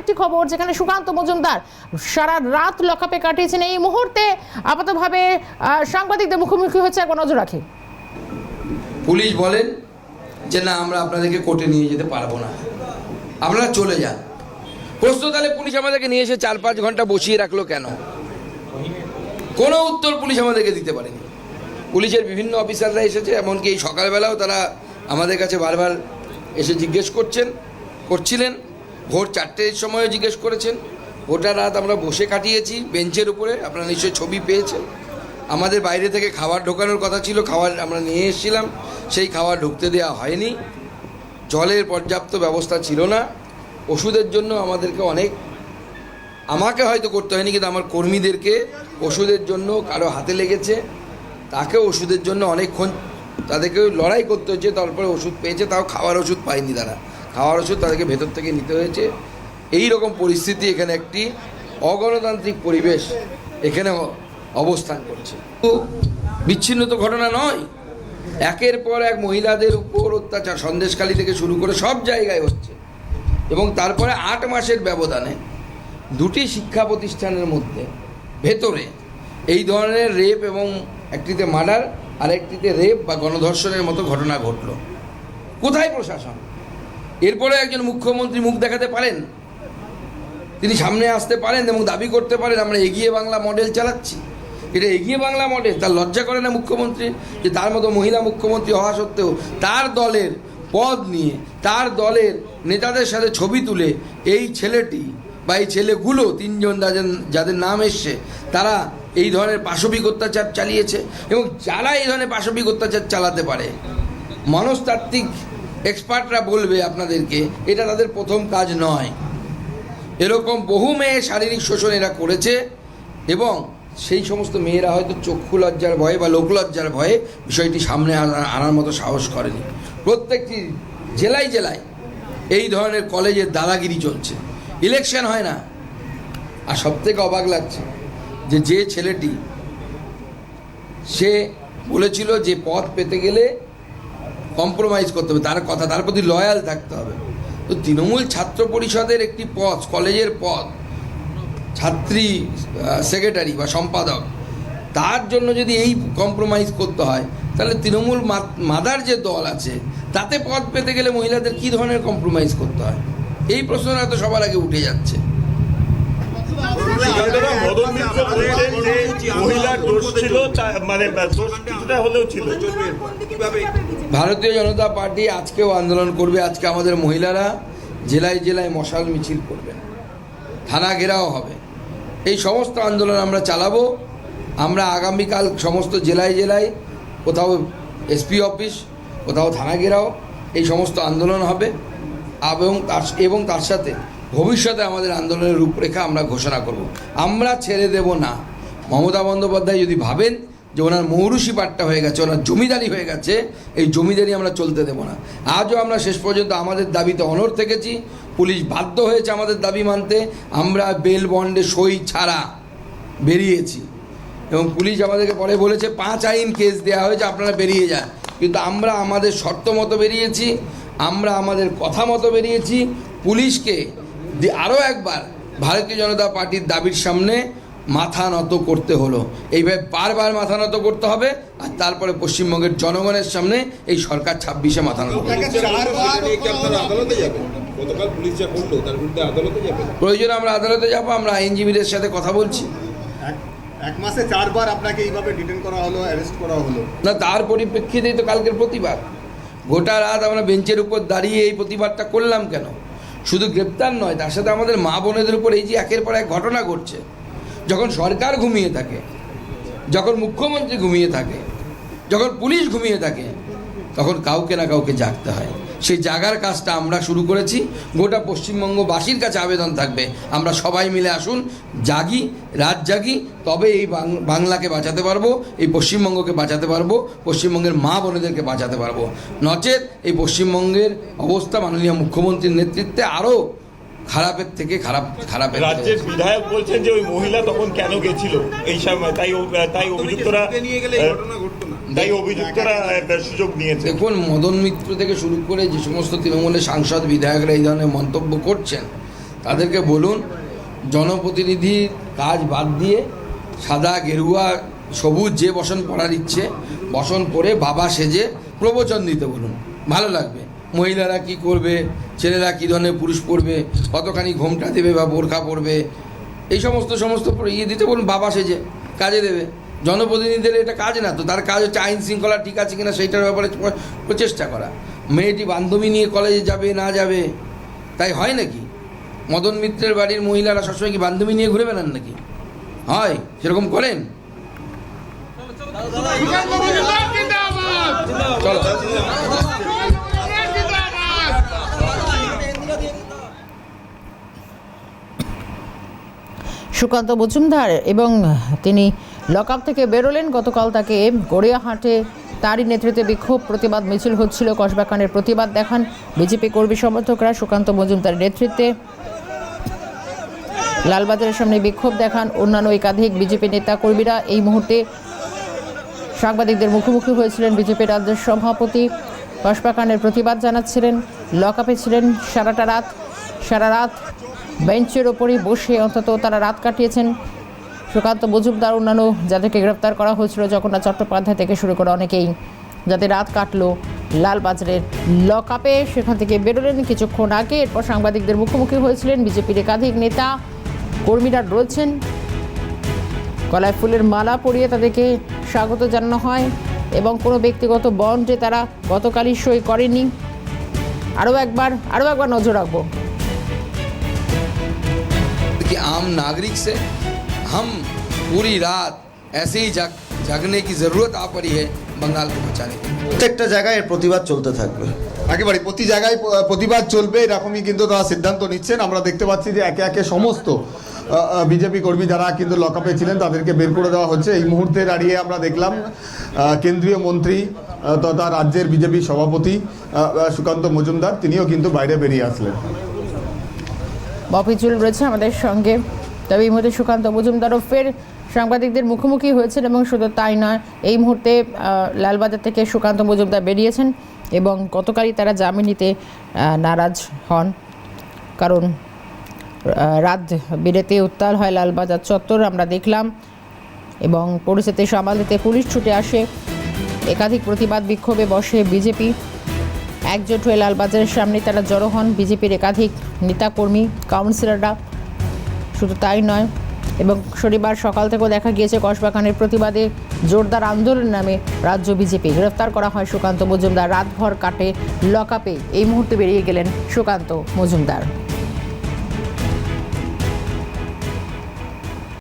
আরেকটি খবর যেখানে সুকান্ত মজুমদার সারা রাত লকআপে কাটিয়েছেন। এই মুহূর্তে আপাতভাবে সাংবাদিকদের মুখোমুখি হচ্ছে একবার নজর রাখি। পুলিশ বলেন যে না আমরা আপনাদেরকে কোর্টে নিয়ে যেতে পারব না। আপনারা চলে যান। প্রশ্ন তাহলে পুলিশ আমাদেরকে নিয়ে এসে চার পাঁচ ঘণ্টা বসিয়ে রাখল কেন? কোনো উত্তর পুলিশ আমাদেরকে দিতে পারেনি। পুলিশের বিভিন্ন অফিসাররা এসেছে এমনকি এই সকালবেলাও তারা আমাদের কাছে বারবার এসে জিজ্ঞেস করছেন করছিলেন। ভোর চারটের সময়ও জিজ্ঞেস করেছেন। গোটা রাত আমরা বসে কাটিয়েছি বেঞ্চের উপরে, আপনারা নিশ্চয়ই ছবি পেয়েছেন। আমাদের বাইরে থেকে খাবার ঢোকানোর কথা ছিল, খাবার আমরা নিয়ে এসেছিলাম, সেই খাবার ঢুকতে দেওয়া হয়নি। জলের পর্যাপ্ত ব্যবস্থা ছিল না। ওষুধের জন্য আমাদেরকে অনেক, আমাকে হয়তো করতে হয়নি, কিন্তু আমার কর্মীদেরকে ওষুধের জন্য কারও হাতে লেগেছে। তাকে ওষুধের জন্য অনেকক্ষণ তাদেরকে লড়াই করতে হচ্ছে তারপরে ওষুধ পেয়েছে, তাও খাওয়ার ওষুধ পায়নি তারা। খাওয়ার ওষুধ তাদেরকে ভেতর থেকে নিতে হয়েছে। এই রকম পরিস্থিতি এখানে একটি অগণতান্ত্রিক পরিবেশ এখানে অবস্থান করছে। বিচ্ছিন্ন তো ঘটনা নয়, একের পর এক মহিলাদের উপর অত্যাচার, সন্দেশখালী থেকে শুরু করে সব জায়গায় হচ্ছে। এবং তারপরে আট মাসের ব্যবধানে দুটি শিক্ষা প্রতিষ্ঠানের মধ্যে ভেতরে এই ধরনের রেপ এবং একটিতে মার্ডার আর একটিতে রেপ বা গণধর্ষণের মতো ঘটনা ঘটলো। কোথায় প্রশাসন? এরপরে একজন মুখ্যমন্ত্রী মুখ দেখাতে পারেন? তিনি সামনে আসতে পারেন এবং দাবি করতে পারেন, আমরা এগিয়ে বাংলা মডেল চালাচ্ছি। এটা এগিয়ে বাংলা মডেল তার লজ্জা করে না মুখ্যমন্ত্রী? যে তার মতো মহিলা মুখ্যমন্ত্রী হওয়া সত্ত্বেও তার দলের পদ নিয়ে, তার দলের নেতাদের সাথে ছবি তুলে এই ছেলেটি বা এই ছেলেগুলো তিনজন যাদের যাদের নাম এসছে, তারা এই ধরনের পাশবিক অত্যাচার চালিয়েছে এবং যারা এই ধরনের পাশবিক অত্যাচার চালাতে পারে, মনস্তাত্ত্বিক এক্সপার্টরা বলবে আপনাদেরকে, এটা তাদের প্রথম কাজ নয়। এরকম বহু মেয়ে শারীরিক শোষণ এরা করেছে এবং সেই সমস্ত মেয়েরা হয়তো চক্ষু লজ্জার ভয়ে বা লোকলজ্জার ভয়ে বিষয়টি সামনে আনা- আনার মতো সাহস করেনি। প্রত্যেকটি জেলায় জেলায় এই ধরনের কলেজের দাদাগিরি চলছে। ইলেকশন হয় না। আর সবথেকে অবাক লাগছে যে যে ছেলেটি, সে বলেছিল যে পথ পেতে গেলে কম্প্রোমাইজ করতে হবে, তার কথা, তার প্রতি লয়াল থাকতে হবে। তো তৃণমূল ছাত্র পরিষদের একটি পদ, কলেজের পদ, ছাত্রী সেক্রেটারি বা সম্পাদক, তার জন্য যদি এই কম্প্রোমাইজ করতে হয়, তাহলে তৃণমূল মাদার যে দল আছে, তাতে পদ পেতে গেলে মহিলাদের কী ধরনের কম্প্রোমাইজ করতে হয়? এই প্রশ্নটা তো সবার আগে উঠে যাচ্ছে। ভারতীয় জনতা পার্টি আজকেও আন্দোলন করবে, আজকে আমাদের মহিলারা জেলায় জেলায় মশাল মিছিল করবে, থানা ঘেরাও হবে। এই সমস্ত আন্দোলন আমরা চালাবো। আমরা আগামীকাল সমস্ত জেলায় জেলায় কোথাও এসপি অফিস, কোথাও থানা ঘেরাও, এই সমস্ত আন্দোলন হবে। এবং তার এবং তার সাথে ভবিষ্যতে আমাদের আন্দোলনের রূপরেখা আমরা ঘোষণা করব। আমরা ছেড়ে দেব না। মমতা বন্দ্যোপাধ্যায় যদি ভাবেন যে ওনার মৌরুষি পাট্টা হয়ে গেছে, ওনার জমিদারি হয়ে গেছে, এই জমিদারি আমরা চলতে দেব না। আজও আমরা শেষ পর্যন্ত আমাদের দাবিতে অনড় থেকেছি। পুলিশ বাধ্য হয়েছে আমাদের দাবি মানতে। আমরা বেল বন্ডে সই ছাড়া বেরিয়েছি। এবং পুলিশ আমাদেরকে পরে বলেছে, পাঁচ আইন কেস দেওয়া হয়েছে, আপনারা বেরিয়ে যান। কিন্তু আমরা আমাদের শর্ত মতো বেরিয়েছি, আমরা আমাদের কথা মতো বেরিয়েছি। পুলিশকে দি- আরও একবার ভারতীয় জনতা পার্টির দাবির সামনে মাথা নত করতে হলো। এইভাবে বারবার মাথা নত করতে হবে আর তারপরে পশ্চিমবঙ্গের জনগণের সামনে এই সরকার ছাব্বিশে মাথা নত করবে। আদালতে যাবেন। গতকাল পুলিশ যা করল তার বিরুদ্ধে আদালতে যাবেন। প্রয়োজনে আমরা আদালতে যাব আমরা আইনজীবীদের সাথে কথা বলছি। এক- এক মাসে চারবার আপনাকে এইভাবে ডিটেন করা হলো অ্যারেস্ট করা হলো। না তার পরিপ্রেক্ষিতেই তো কালকের প্রতিবাদ। গোটা রাত আমরা বেঞ্চের উপর দাঁড়িয়ে এই প্রতিবাদটা করলাম কেন? শুধু গ্রেপ্তার নয়, তার সাথে আমাদের মা বোনেদের উপর এই যে একের পর এক ঘটনা ঘটছে, যখন সরকার ঘুমিয়ে থাকে, যখন মুখ্যমন্ত্রী ঘুমিয়ে থাকে, যখন পুলিশ ঘুমিয়ে থাকে, তখন কাউকে না কাউকে জাগতে হয়। সেই জাগার কাজটা আমরা শুরু করেছি। গোটা পশ্চিমবঙ্গবাসীর কাছে আবেদন থাকবে। আমরা সবাই মিলে আসুন জাগি রাত জাগি তবে এই বাং- বাংলাকে বাঁচাতে পারব এই পশ্চিমবঙ্গকে বাঁচাতে পারব পশ্চিমবঙ্গের মা বোনেদেরকে বাঁচাতে পারব। নচেত এই পশ্চিমবঙ্গের অবস্থা মাননীয় মুখ্যমন্ত্রীর নেতৃত্বে আরও খারাপের থেকে খারাপ খারাপের দিকে রাজ্যের বিধায়ক বলছেন যে ওই মহিলা তখন কেন গেছিল? এই সময় তাই তাই অভিযুক্তরা নিয়ে গেলে ঘটনা ঘটতো। তাই দেখুন, মদন মিত্র থেকে শুরু করে যে সমস্ত তৃণমূলের সাংসদ, বিধায়করা এই ধরনের মন্তব্য করছেন, তাদেরকে বলুন জনপ্রতিনিধির কাজ বাদ দিয়ে সাদা, গেরুয়া, সবুজ যে বসন পড়ার ইচ্ছে, বসন পরে বাবা সেজে প্রবচন দিতে বলুন। ভালো লাগবে। মহিলারা কি করবে? ছেলেরা কী ধরনের পুরুষ পড়বে কতখানি ঘোমটা দেবে বা বোরখা পরবে? এই সমস্ত সমস্ত ইয়ে দিতে বলুন, বাবা সেজে কাজে দেবে। জনপ্রতিনিধিদের এটা কাজ না, তো তার কাজ হচ্ছে আইন শৃঙ্খলা ঠিক আছে কিনা সেইটার ব্যাপারে প্রচেষ্টা করা। মেয়েটি বান্ধবী নিয়ে কলেজে যাবে, না যাবে, তাই হয় নাকি? মদন মিত্রের বাড়ির মহিলারা সবসময় কি বান্ধবী নিয়ে ঘুরে বেড়ান নাকি? হয়, সেরকম করেন? চলো। সুকান্ত মজুমদার এবং তিনি লকআপ থেকে বেরোলেন। গতকাল তাকে গড়িয়াহাটে তারই নেতৃত্বে বিক্ষোভ প্রতিবাদ মিছিল হচ্ছিল। কসবাখানের প্রতিবাদ দেখান বিজেপি কর্মী সমর্থকরা। সুকান্ত মজুমদারের নেতৃত্বে লালবাজারের সামনে বিক্ষোভ দেখান অন্যান্য একাধিক বিজেপি নেতা কর্মীরা এই মুহূর্তে সাংবাদিকদের মুখোমুখি হয়েছিলেন বিজেপি রাজ্যের সভাপতি। কসবাখানের প্রতিবাদ জানাচ্ছিলেন। লকআপে ছিলেন সারাটা রাত। সারা রাত বেঞ্চের ওপরই বসে অন্তত তারা রাত কাটিয়েছেন। সুকান্ত মজুমদার অন্যান্য যাদেরকে গ্রেপ্তার করা হয়েছিল, জগন্নাথ চট্টোপাধ্যায় থেকে শুরু করে অনেকেই যাতে রাত কাটলো লালবাজারের লক আপে সেখান থেকে বেরোলেন কিছুক্ষণ আগে। এরপর সাংবাদিকদের মুখোমুখি হয়েছিলেন বিজেপির একাধিক নেতা। কর্মীরা রয়েছেন। গলায় ফুলের মালা পরিয়ে তাদেরকে স্বাগত জানানো হয় এবং কোনো ব্যক্তিগত বন্ডে তারা গতকালই সই করেনি আরও একবার আরও একবার নজর রাখব। আম নাগরিক সে? हम पूरी रात ऐसे ही जग जगने की ज़रूरत आ पड़ी है बंगाल को बचाने के लिए। প্রত্যেকটা জায়গায় এর প্রতিবাদ চলতে থাকবে একেবারে প্রতি জায়গায় প- প্রতিবাদ চলবে এরকমই কিন্তু তারা সিদ্ধান্ত নিচ্ছেন আমরা দেখতে পাচ্ছি যে একে একে সমস্ত বিজেপি কর্মী যারা কিন্তু লকআপে ছিলেন তাদেরকে বের করে দেওয়া হচ্ছে এই মুহূর্তে দাঁড়িয়ে আমরা দেখলাম আহ, কেন্দ্রীয় মন্ত্রী আহ, তথা রাজ্যের বিজেপি সভাপতি আহ, আহ, সুকান্ত মজুমদার তিনিও কিন্তু বাইরে বেরিয়ে আসলেন মফিজুল রয়েছে আমাদের সঙ্গে তবে এই মুহূর্তে সুকান্ত মজুমদারও ফের সাংবাদিকদের মুখোমুখি হয়েছেন এবং শুধু তাই নয়, এই মুহূর্তে লালবাজার থেকে সুকান্ত মজুমদার বেরিয়েছেন এবং গতকালই তারা জামিন নিতে নারাজ হন। কারণ রাত বিরেতে উত্তাল হয় লালবাজার চত্বর, আমরা দেখলাম। এবং পরিস্থিতি সামাল দিতে পুলিশ ছুটে আসে। একাধিক প্রতিবাদ বিক্ষোভে বসে বিজেপি। একজোট হয়ে লালবাজারের সামনে তারা জড়ো হন বিজেপির একাধিক নেতাকর্মী, কাউন্সিলররা। শুধু তাই নয়, এবং শনিবার সকাল থেকেও দেখা গিয়েছে কসবাখানের প্রতিবাদে জোরদার আন্দোলন নামে রাজ্য বিজেপি। গ্রেফতার করা হয় সুকান্ত মজুমদার। রাতভর কাটে লকাপে এই মুহূর্তে বেরিয়ে গেলেন সুকান্ত মজুমদার।